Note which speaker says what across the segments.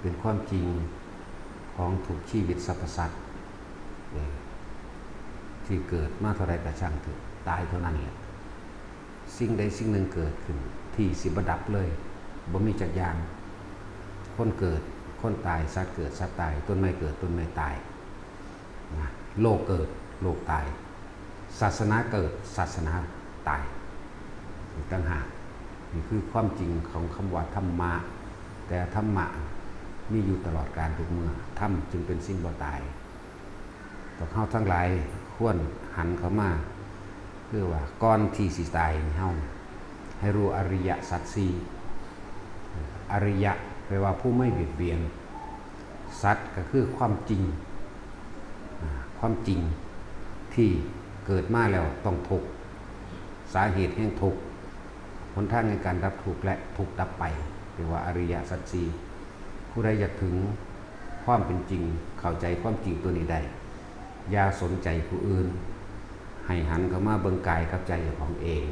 Speaker 1: เป็นความจริงของทุกชีวิตสรรพสัตว์ที่เกิดมาเท่าไรกระช่างถอะตายเท่านั้นแหละสิ่งใดสิ่งหนึ่งเกิดขึ้น ที่สิบดับเลยบ่มีจักยางคนเกิดคนตายสัตว์เกิดสัตว์ตาย ต้นไม้เกิดต้นไม้ตายนะโลกเกิดโลกตาย ศาสนาเกิดศาสนาตายต่างหากนี่คือความจริงของคำว่าธรรมะ แต่ธรรมะ มีอยู่ตลอดการทุกเมื่อธรรมจึงเป็นสิ่งบ่ตายต่อเข้าทั้งหลายควรหันเข้ามาเพื่อว่าก่อนที่สิตายนี่เฮาให้รู้อริยสัจสีอริยะแปลว่าผู้ไม่เบียดเบียน สัจก็คือความจริง ความจริงที่เกิดมาแล้วต้องทุกสาเหตุแห่งทุกหนทางในการดับทุกและทุกดับไปเรียกว่าอริยสัจสี่ ผู้ใดอยากถึงความเป็นจริง เข้าใจความจริงตัวนี้ได้อย่าสนใจผู้อื่น ให้หันเข้ามาเบิ่งกายกับใจของเอง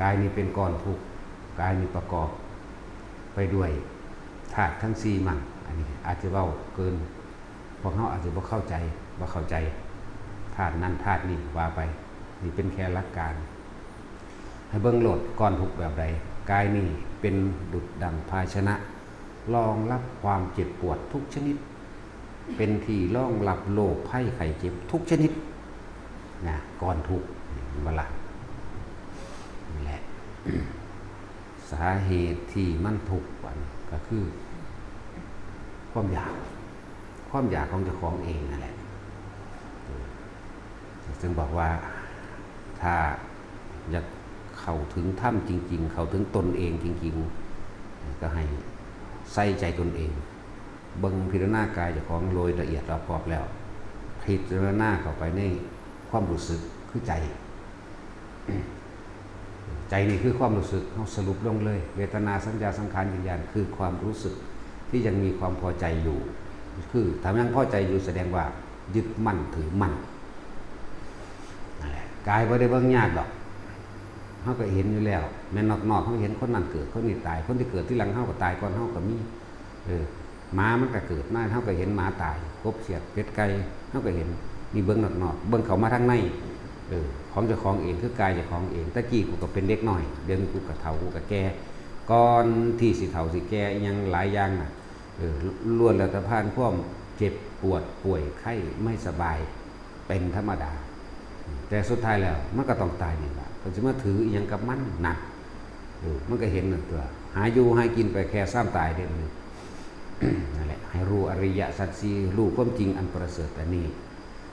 Speaker 1: กายนี้เป็นก้อนทุกกายนี้ประกอบ ไปด้วยธาตุทั้งสี่มั่งอันนี้อาจจะเว้าเกินพวกเขาอาจจะบ่เข้าใจบ่เข้าใจธาตุนั้นธาตุนี้ว่าไป นี่เป็นแค่หลักการ ให้เบิ่งโหลดก้อนทุกแบบใดกายนี้เป็นดุจดังภาชนะ รองรับความเจ็บปวดทุกชนิด เป็นที่รองรับโรคภัยไข้เจ็บทุกชนิดนะก้อนทุกเวลานี่แหละสาเหตุที่มันทุกข์ก็คือ ความอยาก ความอยากของเจ้าของเองนั่นแหละซึ่งบอกว่าถ้าอยากเข้าถึงถ้ำจริง ๆ เข้าถึงตนเองจริง ๆ ก็ให้ ใส่ใจตนเองเบิ่งพิจารณากายเจ้าของโดยละเอียดรอบคอบแล้วพิจารณาเข้าไปในความรู้สึกคือใจ ใจนี่คือความรู้สึกเขาสรุปลงเลย เวทนาสัญญาสังขารวิญญาณคือความรู้สึกที่ยังมีความพอใจอยู่ คือถ้ายังพอใจอยู่แสดงว่ายึดมั่นถือมั่นกายไม่ได้เบิ่งยากดอก เขาก็เห็นอยู่แล้ว แม่นนอกๆเขาเห็นคนนั้นเกิดคนนี้ตาย คนที่เกิดที่หลังเขาก็ตายก่อนเขาก็มีเออหมามันก็เกิดมาเขาก็เห็นหมาตายกบเสียดเป็ดไก่เขาก็เห็นนี่เบิ้งนอกๆเบิ้งเขามาทางในเออของเจ้าของเองคือกายเจ้าของเองตะกี้กูก็เป็นเด็กหน่อย เดี๋ยวนี้กูก็เฒ่ากูก็แก่ก่อนที่สิเฒ่าสิแก่อิหยังหลายอย่างน่ะเออล้วนแล้วแต่ผ่านความเจ็บปวดป่วยไข้ไม่สบายเป็นธรรมดา แต่สุดท้ายแล้วมันก็ต้องตายนี่แหละ ก็จะมาถืออิหยังกับมันหนักเออมันก็เห็นนั่นตัว หาอยู่ให้กินไปแค่ซ้ำตายเด่นเลยนั่นแหละให้รู้อริยสัจสี่รู้ความจริงอันประเสริฐอันนี้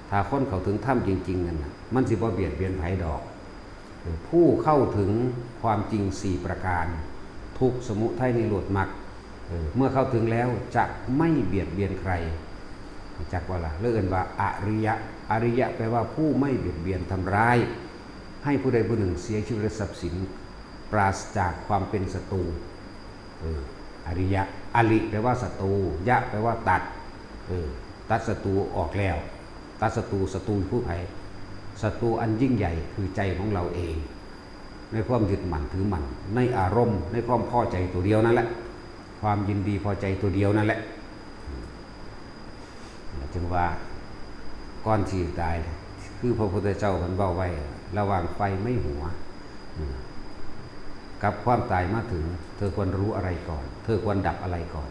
Speaker 1: ถ้าคนเข้าถึงถ้ำจริงๆนั่นนะมันสิบ่เบียดเบียนไผดอก ผู้เข้าถึงความจริงสี่ประการ ทุกสมุทัยนิโรธมรรคเออเมื่อเข้าถึงแล้วจะไม่เบียดเบียนใครจักว่าละเลื่อนว่าอริยะอริยะแปลว่าผู้ไม่เบียดเบียนทำร้าย ให้ผู้ใดผู้หนึ่งเสียชีวิตและทรัพย์สิน ปราศจากความเป็นศัตรูเอออริยะอริแปลว่าศัตรูยะแปลว่าตัดเออตัดศัตรูออกแล้ว ตัดศัตรูศัตรูผู้ภัยศัตรูอันยิ่งใหญ่คือใจของเราเอง ในความยึดมั่นถือมั่นในอารมณ์ ในความพอใจตัวเดียวนั่นแหละ ความยินดีพอใจตัวเดียวนั่นแหละจึงว่าก้อนที่ตาย คือพระพุทธเจ้าท่านบอกไว้ ระหว่างไฟไม่หัว กับความตายมาถึง เธอควรรู้อะไรก่อน เธอควรดับอะไรก่อน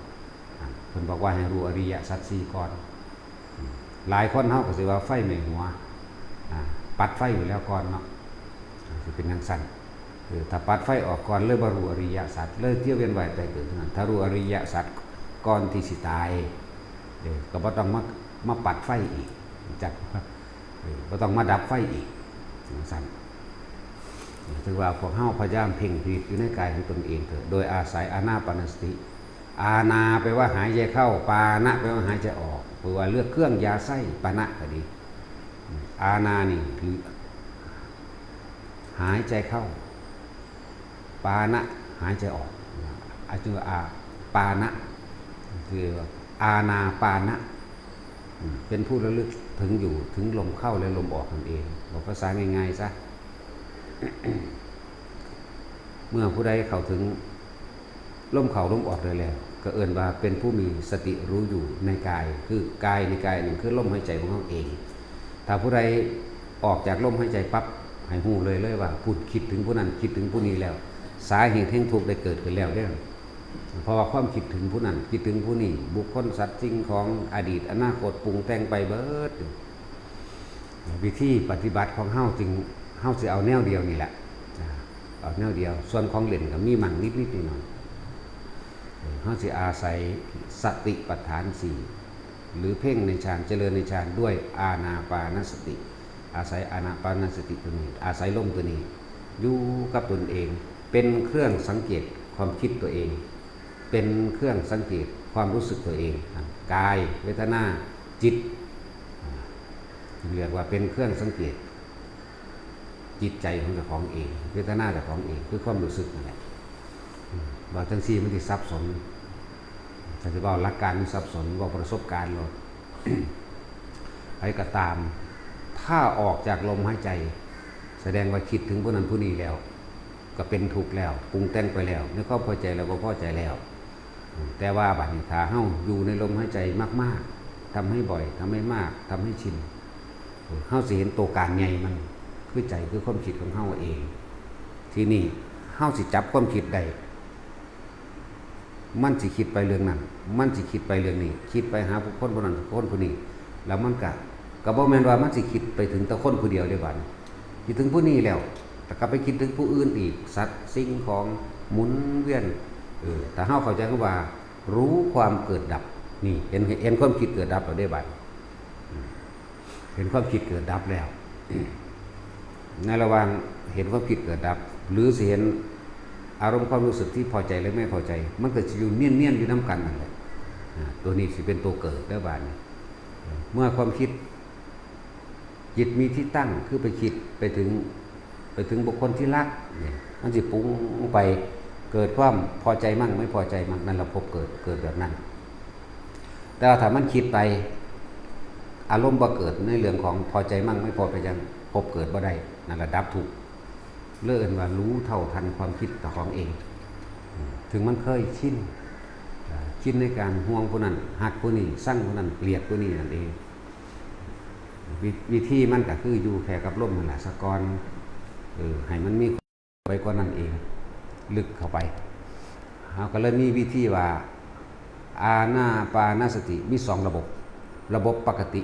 Speaker 1: เพิ่นบอกว่าให้รู้อริยสัจสี่ก่อน หลายคนเฮาก็สิว่าไฟไม่หัว ปัดไฟอยู่แล้วก่อนเนาะสิเป็นนังสั้นคือถ้าปัดไฟออกก่อนเลยบรรลุอริยสัจเลยเที่ยวเวียนว่ายแต่เกิดนั้นถ้ารู้อริยสัจก่อนที่สิตายเดี๋ยวก็บ่ต้องมามาปัดไฟอีกจัก บ่ต้องมาดับไฟอีกสั้นถือว่าพวกเฮาพยายามเพ่งพิตอยู่ในกายของตนเองเถอะโดยอาศัยอานาปานสติ อาณาแปลว่าหายใจเข้า ปานะแปลว่าหายใจออกแปลว่าเลือกเครื่องยาไส้ปานะก็ดี อาณานี่คือหายใจเข้า ปานะหายใจออกอาจจะอาปานะคืออาณาปานะ เป็นผู้ระลึกถึงอยู่ถึงลมเข้าและลมออกนั่นเอง บอกภาษาง่ายๆซะเมื่อผู้ใดเข้าถึงลมเข่าล่มออกเลยแล้ว ก็เอิ้นว่าเป็นผู้มีสติรู้อยู่ในกาย คือกายในกายหนึ่งคือลมหายใจของเราเอง ถ้าผู้ใดออกจากลมหายใจปั๊บให้หูเลยเลยว่าพูดคิดถึงผู้นั้นคิดถึงผู้นี้แล้ว สาเหตุแห่งทุกข์ได้เกิดขึ้นแล้วเด้อ เพราะว่าความคิดถึงผู้นั้นคิดถึงผู้นี้บุคคลสัตว์สิ่งของอดีตอนาคตปรุงแต่งไปเบิดวิธีปฏิบัติของเฮาจึงเฮาสิเอาแนวเดียวนี่แหละเอาแนวเดียว ส่วนของเล่นก็มีมั่งนิดนิดหน่อยเฮาสิอาศัยสติปัฏฐานสี่หรือเพ่งในฌานเจริญในฌานด้วยอาณาปานสติ อาศัยอาณาปานสติตัวนี้ อาศัยลมตัวนี้อยู่กับตนเอง เป็นเครื่องสังเกตความคิดตัวเอง เป็นเครื่องสังเกตความรู้สึกตัวเองกายเวทนาจิตเรียกว่าเป็นเครื่องสังเกต จิตใจของเจ้าของเอง เวทนาเจ้าของเองคือความรู้สึกนั่นแหละบอกจังซี่มันที่ซับสนแต่ที่บอกหลักการมันซับสนบอกประสบการณ์เราใครก็ตาม ถ้าออกจากลมหายใจ แสดงว่าคิดถึงผู้นั้นผู้นี้แล้ว ก็เป็นถูกข์แล้วปรุงแต่งไปแล้วในความพอใจแล้วก็พอใจแล้ว แต่ว่าบัดนี้ถาเฮาอยู่ในลมหายใจมาก ๆทำให้บ่อยทำให้มากทำให้ชินเฮาสิเห็นตัวการใหญ่มันคือใจคือความคิดของเฮาเอง ที่นี่เฮาสิจับความคิดได้มันสิคิดไปเรื่องนั้น มันสิคิดไปเรื่องนี้ คิดไปหาผู้คนคนนั้นคนคนนี้ แล้วมันก็ก็บ่แมนว่ามันสิคิดไปถึงต่คนผู้เดียวได้บัดนี้คิดถึงผู้นี้แล้ว แต่ก็ไปคิดถึงผู้อื่นอีก สัตว์สิ่งของหมุนเวียน แต่เฮาเข้าใจคำว่า รู้ความเกิดดับ นี่เห็นเห็นความคิดเกิดดับเราได้บัดเห็นความคิดเกิดดับแล้ว ในระหว่างเห็นความคิดเกิดดับ หรือสเห็นอารมณ์ความรู้สึกที่พอใจหรือไม่พอใจ มันก็จะอยู่เนียนเนียนๆอยู่น้ำกันนั่นแหละตัวนี้สิเป็นตัวเกิดแล้วบานเมื่อความคิด จิตมีที่ตั้งคือไปคิดไปถึงไปถึงบุคคลที่รักเนี่ยมันสิปรุงไป เกิดความพอใจมั่งไม่พอใจมั่งนั่นเราพบเกิดเกิดแบบนั้น แต่ว่าถ้ามันคิดไปอารมณ์บ่เกิดในเรื่องของพอใจมั่งไม่พอใจยังพบเกิดบ่ได้นั่นระดับถูกเลื่อนว่ารู้เท่าทันความคิดต่อของเอง ถึงมันเคยชินชินในการห่วงผู้นั้นหักผู้นี้สร้างผู้นั้นเกลียดผู้นี้นั่นเองววิธีมันก็คืออยู่แค่กับลมนั่นแหละสะกอนออให้มันมีไปกว่านั้นเอง ลึกเข้าไปเราก็เลยมีวิธีว่า อาณาปานาสติมีสองระบบ ระบบปกติ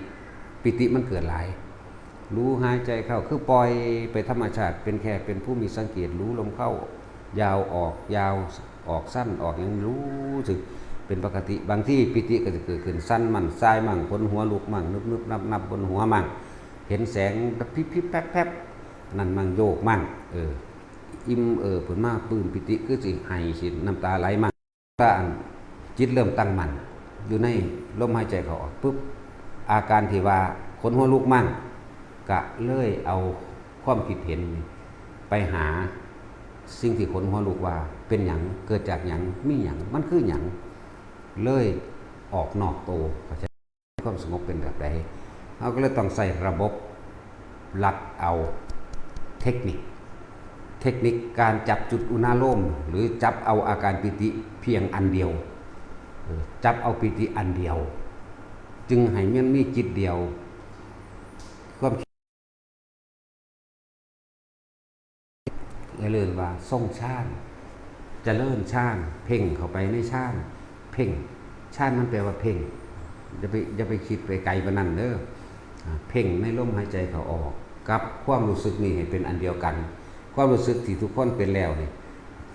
Speaker 1: ปิติมันเกิดหลาย รู้หายใจเข้าคือปล่อยไปธรรมชาติ เป็นแค่เป็นผู้มีสังเกตรู้ลมเข้า ยาวออกยาวออกสั้นออกอย่างรู้สึกเป็นปกติบางที่ปิติก็จะเกิดขึ้นสั้นมั่งซ้ายมั่งบนหัวลุกมั่งนึบนึบนับนับบนหัวมั่ง เห็นแสงพิบพิบแป๊บแป๊บนั่นมั่งโยกมั่งเออ อิ่มเออผลมากปลื้มปิติคือสิไห้สิน้ำตาไหลมั่งถ้าอันจิตเริ่มตั้งมั่นอยู่ในลมหายใจเขาออกปุ๊บอาการที่ว่าขนหัวลุกมั่งกะเลยเอาความคิดเห็นไปหาสิ่งที่ขนหัวลุกว่าเป็นหยังเกิดจากหยังมีหยังมันคือหยังเลยออกนอกโตก็จะความสงบเป็นแบบใดเราก็เลยต้องใส่ระบบหลัดเอาเทคนิค เทคนิคการจับจุดอุณาโลมหรือจับเอาอาการปิติเพียงอันเดียว จับเอาปิติอันเดียว จึงให้มันมีจิตเดียวความคิดอย่าลืมว่าส่งชาติจะเลิ่นชาติเพ่งเข้าไปในชาติเพ่ง ชาติมันแปลว่าเพ่งอย่าไปอย่าไปคิดไปไกลกว่านั้นเด้อเพ่งในลมหายใจเขาออก กับความรู้สึกนี่ให้เป็นอันเดียวกัน ความรู้สึกที่ทุกคนเป็นแล้วนี่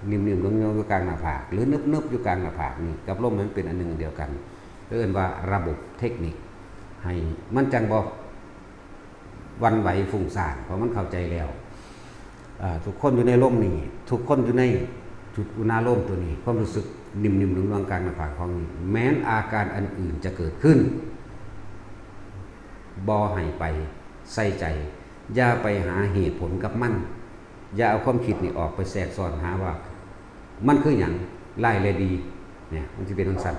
Speaker 1: นิ่มๆงงๆอยู่กลางหน้าผากหรือนึบๆอยู่กลางหน้าผากนี่กับลมมันเป็นอันหนึ่งอันเดียวกันเรียกว่าระบบเทคนิค ให้มันจังบอกวันไหวฟุ้งซ่านเพราะมันเข้าใจแล้วทุกคนอยู่ในร่มนี่ทุกคนอยู่ในจุดอุณาโลมตัวนี้ ความรู้สึกนิ่มๆหนุนวงกลางหน้าผากของนี้ แม้นอาการอันอื่นจะเกิดขึ้นบอให้ไปใส่ใจ อย่าไปหาเหตุผลกับมัน อย่าเอาความคิดนี่ออกไปแทรกซ้อนหาว่า มันคืออย่างไล่เลยดีเนี่ยมันจะเป็นทังสั้น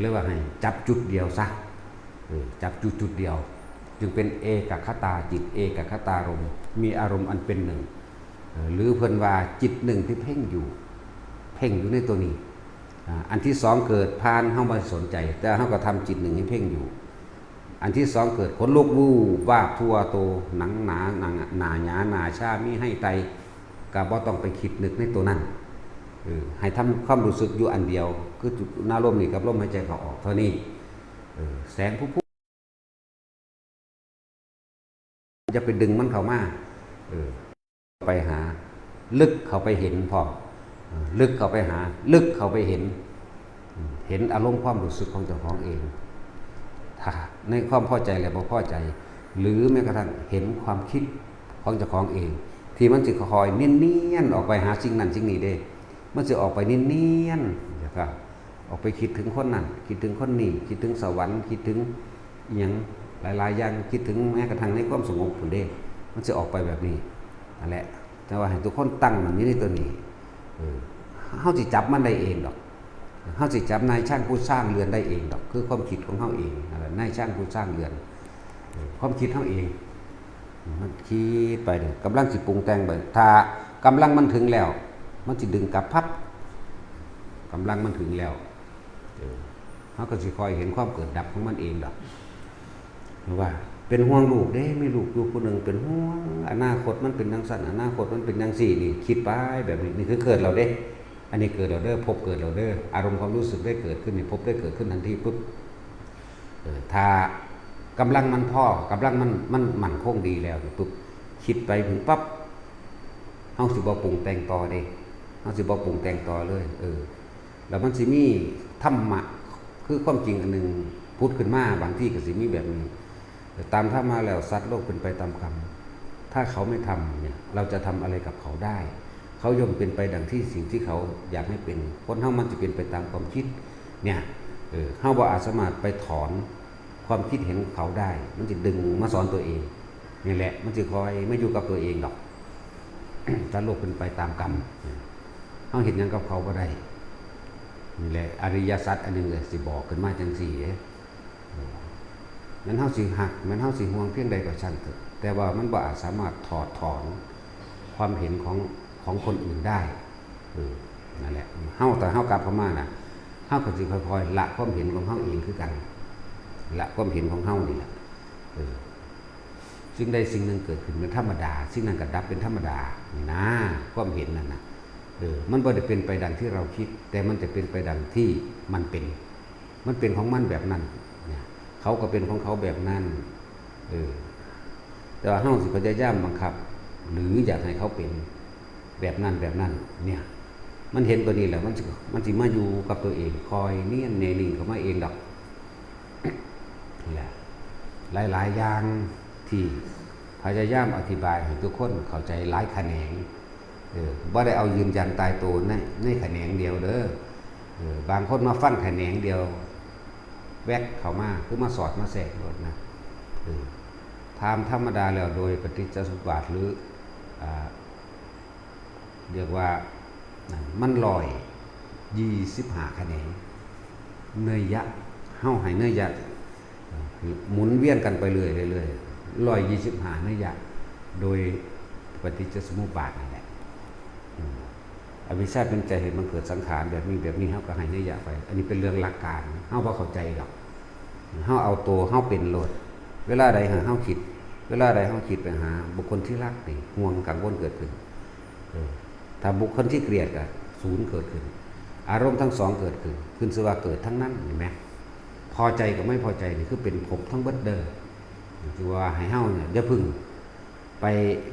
Speaker 1: เรียกว่าให้จับจุดเดียวซะจับจุดจุดเดียว จึงเป็นเอกคตาจิตเอกคตารมมีอารมณ์อันเป็นหนึ่ง หรือเพิ่นว่าจิตหนึ่งที่เพ่งอยู่ เพ่งอยู่ในตัวนี้ อันที่สองเกิดพานเข้ามาสนใจ แต่เขาก็ทำจิตหนึ่งให้เพ่งอยู่ อันที่สองเกิดขนลุกวูบวาบทั่วโตหนังหนาหนังหนาหยาหนาชามีให้ไตก็บ่ต้องไปคิดนึกในตัวนั้นออให้ทำความรู้สึกอยู่อันเดียว คือจุดหน้าลมนี่กับลมหายใจเขาออกเท่านี้แสงผู้ผู้จะไปดึงมันเข้ามาออไปหา ลึกเข้าไปเห็นพออลึกเข้าไปหา ลึกเข้าไปเห็น เห็นอารมณ์ความรู้สึกของเจ้าของเอง ในความพอใจและบ่พอใจ หรือแม้กระทั่งเห็นความคิดของเจ้าของเอง ที่มันจะคอยเนียนๆออกไปหาสิ่งนั้นสิ่งนี้เด้ มันจะออกไปเนียนๆนะครับออกไปคิดถึงคนนั้นคิดถึงคนนี้คิดถึงสวรรค์คิดถึงอย่างหลายๆอย่างคิดถึงแม้กระทั่งในความสงบผลเด้ มันจะออกไปแบบนี้นั่นแหละแต่ว่าให้ทุกคนตั้งมันนี้ในตัวนี้เออเฮาสิจับมันได้เองดอก เฮาสิจับนายช่างผู้สร้างเรือนได้เองดอก คือความคิดของเฮาเองนั่นแหละนายช่างผู้สร้างเรือน ความคิดเฮาเองมันคิดไปเด้อกำลังสิปรุงแต่งไปถ้ากำลังมันถึงแล้ว มันสิดึงกลับพับกำลังมันถึงแล้วเออเฮาก็สิคอยเห็นความเกิดดับของมันเองดอกหรือว่า เป็นห่วงลูกเด้มีลูกอยู่คนหนึ่งเป็นห่วงอนาคตมันเป็นจังซั่นอนาคตมันเป็นจังซี่นี่คิดไปแบบนี้นี่คือเกิดเราเด้ อันนี้เกิดเราเด้อพบเกิดเราเด้ออารมณ์ความรู้สึกได้เกิดขึ้นนี่พบได้เกิดขึ้นทันทีปุ๊บเออถ้ากำลังมันพ่อกำลังมันมันมันคงดีแล้วนี่ปุ๊บคิดไปถึงปั๊บเฮาสิบ่ปรุงแต่งต่อเด้เฮาสิบ่ปรุงแต่งต่อเลย เออ แล้วมันสิมีธรรมะคือความจริงอันหนึงพุทธขึ้นมาบางที่ก็สิมีแบบนี้ตามธรรมาแล้วสัตว์โลกเป็นไปตามกรรม ถ้าเขาไม่ทำเนี่ยเราจะทำอะไรกับเขาได้ เขาย่อมเป็นไปดังที่สิ่งที่เขาอยากให้เป็นคนเฮามันจะเป็นไปตามความคิดเนี่ยเออเฮาบ่อาจสามารถไปถอนความคิดเห็นเขาได้ มันจะดึงมาสอนตัวเองนี่แหละ มันจะคอยไม่อยู่กับตัวเองดอกถ้าโลกเป็นไปตามกรรมเฮาเห็นยังกับเขาบ่ได้นี่แหละอริยสัจอันหนึงเลยสิบอกขึ้นมาจังซี่เมันเฮาสิหักมันเฮาสิห่วงเพียงใดก็ช่างเถอะแต่ว่ามันบ่อาจสามารถถอดถอนความเห็นของ ของคนอื่นได้นั่นแหละเฮาแต่เฮากลับเข้ามาน่ะเฮาก็สิค่อยๆละความเห็นของเฮาเองคือกันละความเห็นของเฮานี่แหละเออสิ่งใดสิ่งหนึ่งเกิดขึ้นเป็นธรรมดา สิ่งนั้นก็ดับเป็นธรรมดานี่นะความเห็นนั่นนะเออมันบ่ได้เป็นไปดังที่เราคิด แต่มันจะเป็นไปดังที่มันเป็น มันเป็นของมันแบบนั้นเนี่ยเขาก็เป็นของเขาแบบนั้นเออแต่ว่าเฮาสิพยายามบังคับ หรืออยากให้เขาเป็น แบบนั้นแบบนั้น เนี่ย มันเห็นตัวนี้แหละมันสิมันสิมาอยู่กับตัวเองคอยเนียนเนนิ่งเขามาเองดอกนี่แหละหลาย ๆ อย่างที่พยายามอธิบายให้ทุกคนเข้าใจหลายแขนงเออบ่ได้เอายืนยันตายตัวในในแขนงเดียวเด้อเออบางคนมาฟันแขนงเดียว แวกเข้ามาคือมาสอดมาแสกรถนะเออทำธรรมดาแล้วโดยปฏิจจสมุปบาทหรืออ่า เรียกว่ามันลอยยี่สิบห้าคะแนนเนยยะเฮ้าให้เนยยะหมุนเวียนกันไปเรื่อยเรื่อยร้อยยี่สิบห้าเนยยะ โดยปฏิจจสมุปบาทนั่นแหละอวิชชาเป็นใจเห็นมันเกิดสังขารแบบนี้แบบนี้เฮาก็ให้เนยยะไป อันนี้เป็นเรื่องหลักการเฮาบ่เข้าใจหรอกเฮาเอาตัวเฮาเป็นโลด เวลาใดหาเฮาคิด เวลาใดเฮาคิดไปหา บุคคลที่รักนี่ห่วงกังวลเกิดขึ้นเออ ถ้าบุคคลที่เกลียดก็ศูนย์เกิดขึ้น อารมณ์ทั้งสองเกิดขึ้น ขึ้นสว่าเกิดทั้งนั้นเห็นไหมพอใจกับไม่พอใจนี่คือเป็นภพทั้งเบิดเด้อคือว่าให้เฮาเนี่ยอย่าพึ่งไป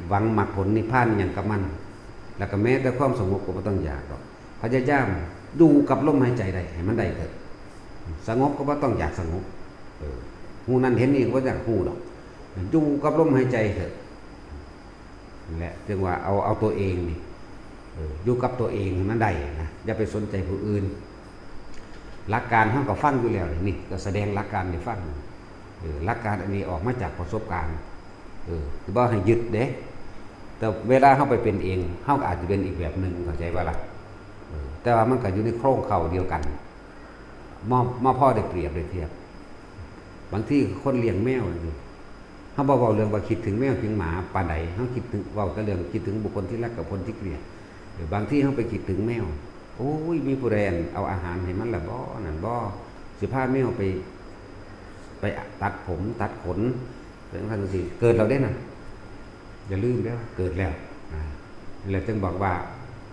Speaker 1: หวังหมรรคผลนิพพานอย่างกับมัน แล้วก็แม้แต่ความสงบก็บ่ต้องอยากดอกพยายามดูกับลมหายใจได้ให้มันได้เถิดสงบก็บ่ต้องอยากสงบหูนั้นเห็นนี่ก็บ่อยากหูดอกดูกับลมหายใจเถิดนั่แหละจึงว่าเอาเอาตัวเองนี่ อยู่กับตัวเองให้มันได้นะอย่าไปสนใจผู้อื่น หลักการเขาก็ฟังอยู่แล้วนี่ก็แสดงหลักการให้ฟังเออหลักการอันนี้ออกมาจากประสบการณ์เออคือว่าให้ยึดเด้แต่เวลาเข้าไปเป็นเองเข้าอาจจะเป็นอีกแบบหนึ่งเข้าใจว่าล่ะแต่ว่ามันก็อยู่ในโครงเข่าเดียวกันมอมาพ่อได้เปรียบได้เทียบ บางที่คนเลี้ยงแมวนี่เขาบอกว่าเรื่องว่าคิดถึงแมวถึงหมาป่านใดเขาคิดถึงว่าแต่เรื่องคิดถึงบุคคลที่รักกับคนที่เกลียด หรือบางที่เขาไปคิดถึงแมว โอ้ย มีผู้แรนเอาอาหารให้มันละบ่นั่นบ่อสิพาแมวไป ไปตัดผมตัดขนเป็นพันสิเกิดเราได้น่ะอย่าลืมเด้อเกิดแล้วอ่าเลยจึงบอกว่า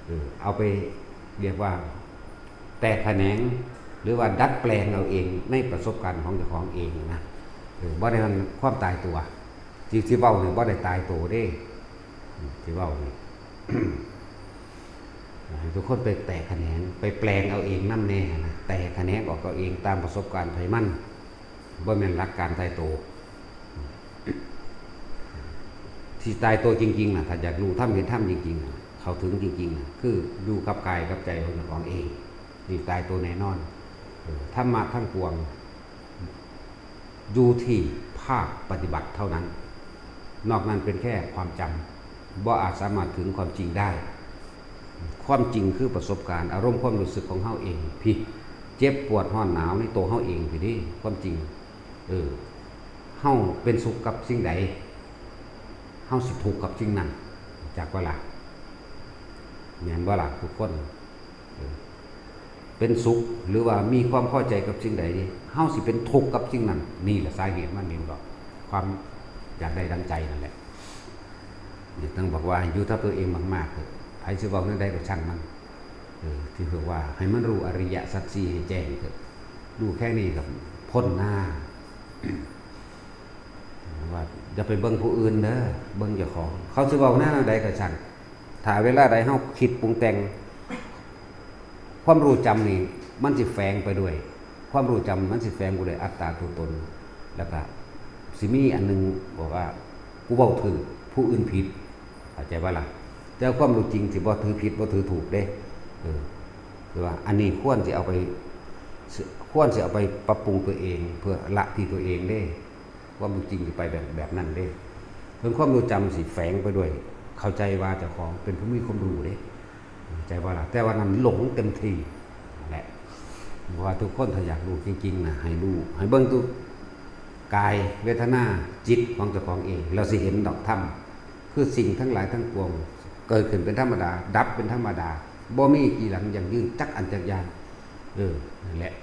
Speaker 1: เออเอาไปเรียกว่า แตกแขนง หรือว่าดัดแปลงเอาเองในประสบการณ์ของเจ้าของเองนะเออบ่ได้มันความตายตัวที่ที่เว้าเนี่ยบ่ได้ตายตัวเด้ที่เว้านี่ให้ ทุกคนไปแตกแขนงไปแปลงเอาเองนั่นแน่นะแตกแขนงออกเอาเองตามประสบการณ์ไผมั่นบ่แม่นรักการตายตัวที่ตายตัวจริงๆนะถ้าอยากรู้ถ้ำเห็นถ้ำจริงๆนะเขาถึงจริงๆนะคืออยู่กับกายกับใจของเจ้าของเองนี่ตายตัวแน่นอนธรรมะทั้งปวงอยู่ที่ภาคปฏิบัติเท่านั้น นอกนั้นเป็นแค่ความจำบ่อาจสามารถถึงความจริงได้ ความจริงคือประสบการณ์อารมณ์ความรู้สึกของเฮาเอง พี่เจ็บปวดห้อนหนาวในตัวเฮาเองพี่นี่ความจริงเออเฮาเป็นสุขกับสิ่งใดเฮาสิทุกข์กับสิ่งนั้นจากว่าล่ะแม่นว่าล่ะทุกคนเป็นสุขหรือว่ามีความพอใจกับสิ่งใดเฮาสิเป็นทุกข์กับสิ่งนั้นนี่แหละสาเหตุมันนี่ก็ความอยากได้ดังใจนั่นแหละนี่ต้องบอกว่าอยู่ทับตัวเองมากๆเถอะใครสิบอกนั่นได้ก็ช่างมันเออที่เพื่อว่าให้มันรู้อริยสัจสี่ให้แจ้งเถอะรู้แค่นี้กับพ้นหน้าว่าอย่าไปเบิ่งผู้อื่นเด้อเบิ่งเจ้าของ เขาสิบอกหน้าใดก็ช่างถ้าเวลาใดเฮาคิดปรุงแต่ง ความรู้จำนี่มันสิแฝงไปด้วย ความรู้จำมันสิแฝงไปด้วยอัตตาตัวตน แล้วก็สิมีอันหนึงบอกว่ากูเว้าถือผู้อื่นผิดเข้าใจว่าล่ะ แต่ความรู้จริงสิบ่ถือผิดบ่ถือถูกเด้เออคือว่า อันนี้ควรสิเอาไปควรสิเอาไปปรับปรุงตัวเอง เพื่อละที่ตัวเองเด้ ความรู้จริงจะไปแบบแบบนั้นเด้เพิ่นความรู้จำสิแฝงไปด้วย เข้าใจว่าเจ้าของเป็นผู้มีความรู้เด้ใจว่าละแต่ว่านั้นหลงเต็มที่แหละว่าทุกคนถ้าอยากรู้จริงๆนะให้รู้ให้เบิ่งตัวกายเวทนาจิตของเจ้าของเอง เราสิเห็นดอกธรรมคือสิ่งทั้งหลายทั้งปวง เกิดขึ้นเป็นธรรมดา ดับเป็นธรรมดาบ่มีกี่หลังอย่างยืนจักอันจักยานเออนั่นแหละ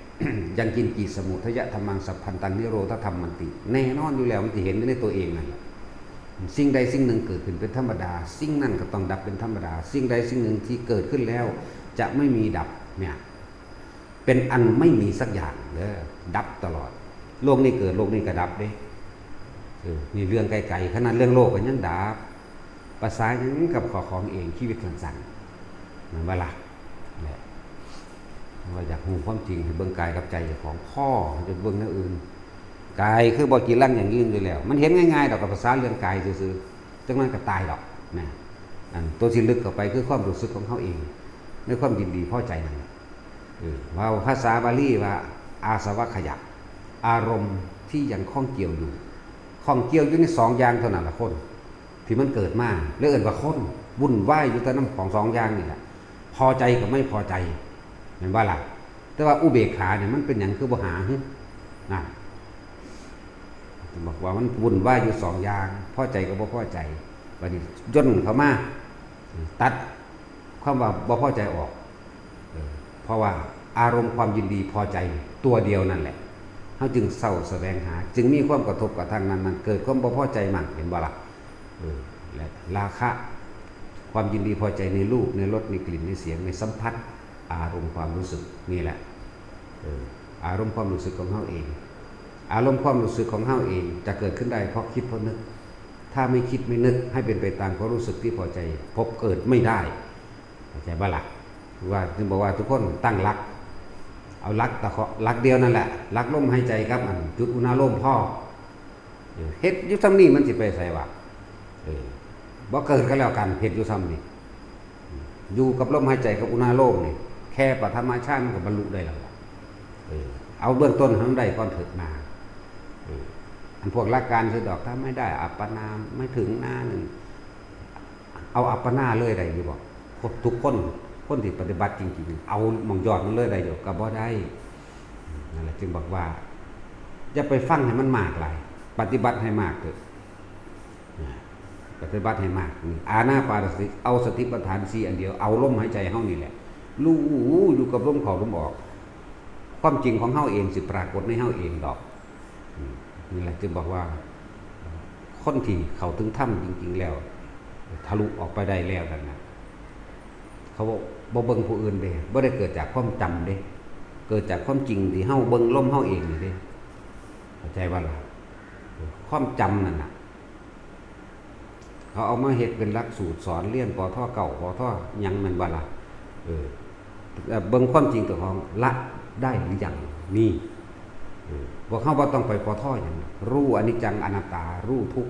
Speaker 1: ยังกินกี่สมุทยะธรรมังสัพพันตังนิโรธธรรมมันติ แน่นอนอยู่แล้วมันจะเห็นในตัวเองนั่นสิ่งใดสิ่งหนึ่งเกิดขึ้นเป็นธรรมดา สิ่งนั้นก็ต้องดับเป็นธรรมดา สิ่งใดสิ่งหนึ่งที่เกิดขึ้นแล้ว จะไม่มีดับเนี่ยเป็นอันไม่มีสักอย่างเด้อดับตลอด โลกนี้เกิดโลกนี้ก็ดับเด้ออนี่เรื่องไกลๆขนาดเรื่องโลกก็ยังดับ ภาษาหยังกับขอของเองชีวิตสั้นๆมันว่าละแหละว่าอยากหูความจริงให้เบิ่งกายกับใจจ้าของพ่อจะเบิ่งเรื่องอื่นกายคือบ่กี่ลั่งอย่างยืนอยู่แล้ว มันเห็นง่ายๆดอกกับภาษาเรื่องกายซื่อๆจังนั้นก็ตายดอกนะอันตัวที่ลึกเข้าไปคือความรู้สึกของเขาเองในความยินดีพอใจนั่นเออว่าภาษาบาลีว่า อาสวะขยับ อารมณ์ที่ยังข้องเกี่ยวอยู่ข้องเกี่ยวอยู่ในสองอย่างเท่านั้นละคน ที่มันเกิดมาเรื่องอื่นว่าคนวุ่นวายอยู่แต่น้ำของสองอย่างนี่แหละพอใจกับไม่พอใจเห็นว่าล่ะแต่ว่าอุเบกขาเนี่ยมันเป็นอย่างคือบหาหึนะบอกว่ามันวุ่นวายอยู่สองอย่างพอใจกับบ่พอใจบัดนี้ย่นเข้ามาตัดความว่าบ่พอใจออกเพราะว่าอารมณ์ความยินดีพอใจตัวเดียวนั่นแหละเขาจึงเศร้าแสวงหา จึงมีความกระทบกับทางนั้นมันเกิดความบ่พอใจมันเห็นบ่ล่ะ และราคะ ความยินดีพอใจในรูปในรสในกลิ่นในเสียงในสัมผัส อารมณ์ความรู้สึกนี่แหละอารมณ์ความรู้สึกของเฮาเอง อารมณ์ความรู้สึกของเฮาเองจะเกิดขึ้นได้เพราะคิดเพราะนึก ถ้าไม่คิดไม่นึกให้เป็นไปตามความรู้สึกที่พอใจ พบเกิดไม่ได้เข้าใจบ้าล่ะว่าจึงบอกว่าทุกคนตั้งรัก เอารักตะเคาะรักเดียวนั่นแหละรักลมหายใจครับอันจุดอุณาโลมพ่อเฮ็ดยุทำนี่มันสิไปใส่ว่า เออบ่เกิดก็แล้วกันเฮ็ดอยุทำนี่อยู่กับลมหายใจกับอุณาโลมนี่แค่ปฐมชาติมันก็บรรลุได้แล้วเออเอาเบื้องต้นทำได้ก่อนเถิดมาอันพวกหลักการคือดอกถ้าไม่ได้ อัปปนาไม่ถึงหน้าหนึ่งเอาอัปปนาเลยได้อยู่บอกทุกคนคนที่ปฏิบัติจริงๆ เอามองยอดมันเลยได้อยู่ก็บ่ได้นั่นแหละจึงบอกว่าอย่าไปฟังให้มันมากหลายปฏิบัติให้มากเถอะ ปฏิบัติให้มากนี่อาณาปานสติเอาสติปัฏฐานสีอันเดียวเอาลมหายใจเฮานี่แหละรู้อยู่กับลมเข้าลมออก ความจริงของเฮาเองสิปรากฏในเฮาเองดอกนี่แหละจึงบอกว่าคนที่เขาถึงถ้ำจริง ๆ แล้ว ทะลุออกไปได้แล้วนั่นนะเขาบอกบ่เบิ่งผู้อื่นเด้บ่ได้เกิดจากความจำเด้ เกิดจากความจริงที่เฮาเบิ่งล้มเฮาเองนี่เด้เข้าใจว่าล่ะความจำนั่นน่ะ เขาเอามาเฮ็ดเป็นหลักสูตรสอนเรียนปอท่อเก่าปอท่อยังมันบ่ล่ะเออแต่เบิ่งความจริงตัวของละได้หรือยังนี่เออบ่เข้าบ่าต้องไปปอท่อหยังรู้อนิจจังอนัตตารู้ทุก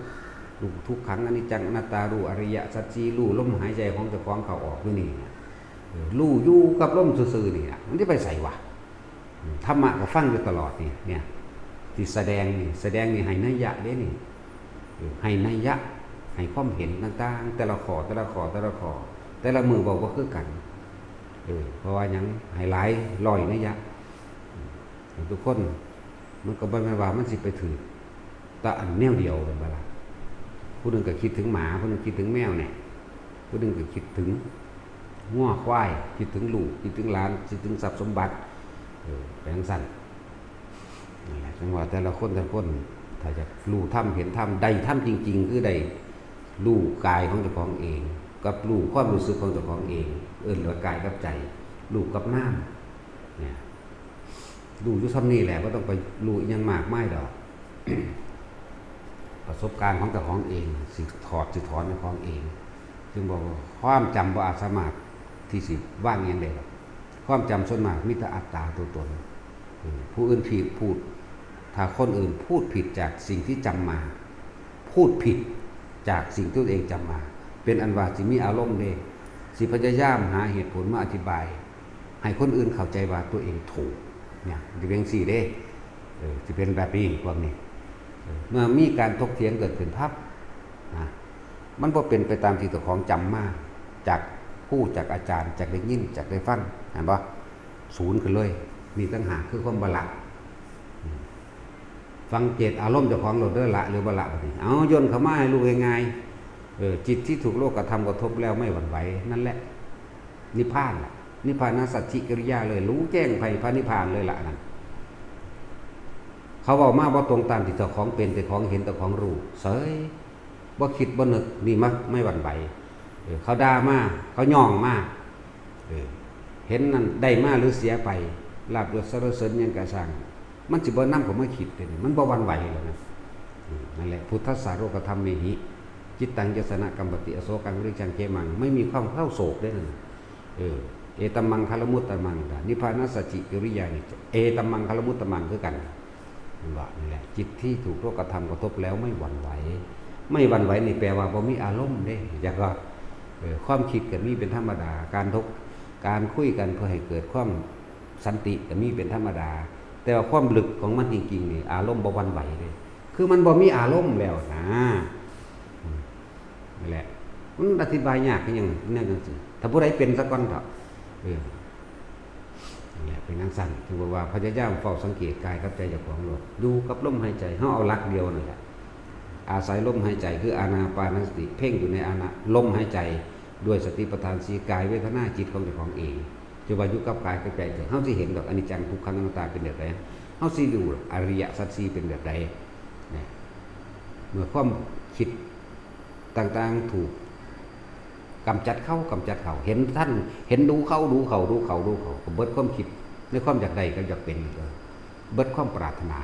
Speaker 1: รู้ทุกขังอนิจจังอนัตตารู้อริยสัจจีรู้ลมหายใจของเจ้าของเขาออกอยู่นี่รู้อยู่กับลมซื่อๆนี่นะมันสิไปใส่วะธรรมะก็ฟังอยู่ตลอดนี่เนี่ยที่แสดงนี่แสดงนี่ให้นัยยะเด้นี่ให้นัยยะ ให้ความเห็นต่างๆ แต่ละขอแต่ละขอแต่ละขอแต่ละมือบอกว่าคือกันเออเพราะว่ายังให้หลายลอยนัยะทุกคนมันก็บ่แม่นว่ามันสิไปถือต่อันแนวเดียวเป็นบ่ล่ะผู้หนึ่งก็คิดถึงหมาผู้หนึ่งคิดถึงแมวเนี่ยผู้หนึ่งก็คิดถึงงัวควายคิดถึงลูกคิดถึงหลานคิดถึงทรัพย์สมบัติเออแปลงสั้นนั่นแหละจังหว่าแต่ละคนแต่ละคนถ้าจะรู้ถ้ำเห็นถ้ำใดถ้ำจริง ๆ คือใด รู้กายของเจ้าของเอง กับรู้ความรู้สึกของเจ้าของเอง เอิ้นว่ากายกับใจรู้กับน้ำเนี่ยรู้ยู่ซ้ำนี่แหละก็ต้องไปรู้อิหยังมากไม่ดอกประสบการณ์ของเจ้าของเอง สิถอดสิถอนในของเอง จึงบอกความจำบ่อาสมารถที่สิว่างยังได้หรอกความจำส่วนมากมิตรอัตตาตัวตน ผู้อื่นผิดพูด ถ้าคนอื่นพูดผิดจากสิ่งที่จำมา พูดผิด จากสิ่งที่ตัวเองจำมา เป็นอันว่าสิมีอารมณ์เด้สิพยายามหาเหตุผลมาอธิบาย ให้คนอื่นเข้าใจว่าตัวเองถูกเนี่ยจะเป็นสี่เด้จะเป็นแบบนี้พวกนี้ เมื่อมีการทกเถียงเกิดขึ้นพับนะมันบ่เป็นไปตามที่ตัวของจำมาจากผู้จากอาจารย์จากได้ยินจากได้ฟังเห็นปะศูนย์ขึ้นเลย มีตั้งหากคือความบละอืม ฟังเจตอารมณ์เจ้าของโหลดเด้อละหรือบละบัดนี้เอาโยนเข้ามาให้รู้ง่ายๆเออจิตที่ถูกโลกกระทำกระทบแล้วไม่หวั่นไหวนั่นแหละ นิพพานล่ะนิพพานสัจจิกิริยาเลย รู้แจ้งภัยพระนิพพานเลยละนั่นเขาบอกมาว่าตรงตามที่เจ้าของเป็นแต่ของเห็นแต่ของรู้เสยบ่คิดบ่นึกนี่มักไม่หวั่นไหวเขาด่ามาเขาย่องมาเออเห็นนั่นได้มาหรือเสียไปลาบยศสรเสริญยังกระสัง มันสิบ่นำผมมาคิดเลยมันบ่หวันไหวแล้วนะนั่นแหละพุทธสาโรกธรรมเมหิจิตตังยสนะกรรมปฏิอโศกังวิริจังเกมัง ไม่มีความเข้าโศกได้นั่นเออเอตมังคารมุตตมังดานิพพานัสสจิกิริยานิเอตมังคารมุตตมังคือกันนั่นว่านี่แหละจิตที่ถูกโลกธรรมกระทบแล้วไม่หวั่นไหว ไม่หวั่นไหวนี่แปลว่าบ่มีอารมณ์เด้อยากว่าความคิดกับมีเป็นธรรมดา การทกการคุยกันเพื่อให้เกิดความสันติก็มีเป็นธรรมดา แต่ว่าความลึกของมันจริงๆนี่อารมณ์บ่หวันไหวเลย คือมันบ่มีอารมณ์แล้วนะนั่แหละ มันอธิบายยากอหยังนั่นจังซี่ถ้าผู้ใดเป็นสักก่อนเถอะเออนั่นแหละเป็นนังสั่นถึงบอกว่าพยายามเฝ้าสังเกตกายกับใจจ้าของโลดดูกับลมหายใจเฮาเอาลักเดียวนั่นแหละอาศัยลมหายใจคืออานาปานสติ เพ่งอยู่ในอานาลมหายใจ ด้วยสติปัฏฐานสีกายเวทนาจิตของเจ้าของเอง จะว่าอยู่กับกายกับใจเถอะเฮาสิเห็นดอกอนิจจังทุกขังอนัตตาเป็นแบบใดเฮาสิดูอริยสัจสีเป็นแบบใดเมื่อความคิดต่างๆถูกกำจัดเข้ากำจัดเขาเห็นท่านเห็นดูเข้าดูเขาดูเขาดูเขาเบิดความคิดในความอยากใดก็อยากเป็นเบิดความปรารถนา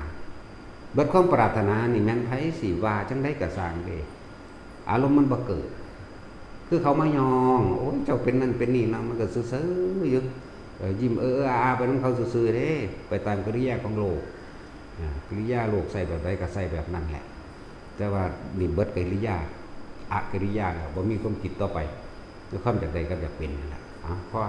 Speaker 1: เบิดความปรารถนานี่แม่นไผสิว่าจังได้กระสางเด้อารมณ์มันบ่เกิด คือเขามายอง โอ้ยเจ้าเป็นนั่นเป็นนี่นะมันก็ซื้อๆอยู่เออยิ้มเอออาไปน้องเขาซื้อๆเด้ไปตามกริยาของโลกอ่ากริยาโลกใส่แบบใดก็ใส่แบบนั้นแหละ แต่ว่านี่เบิดกริยาอักริยาแล้วบ่มีความคิดต่อไปด้วยความจากใดก็อยากเป็นนั่นแหละอ๋อพอ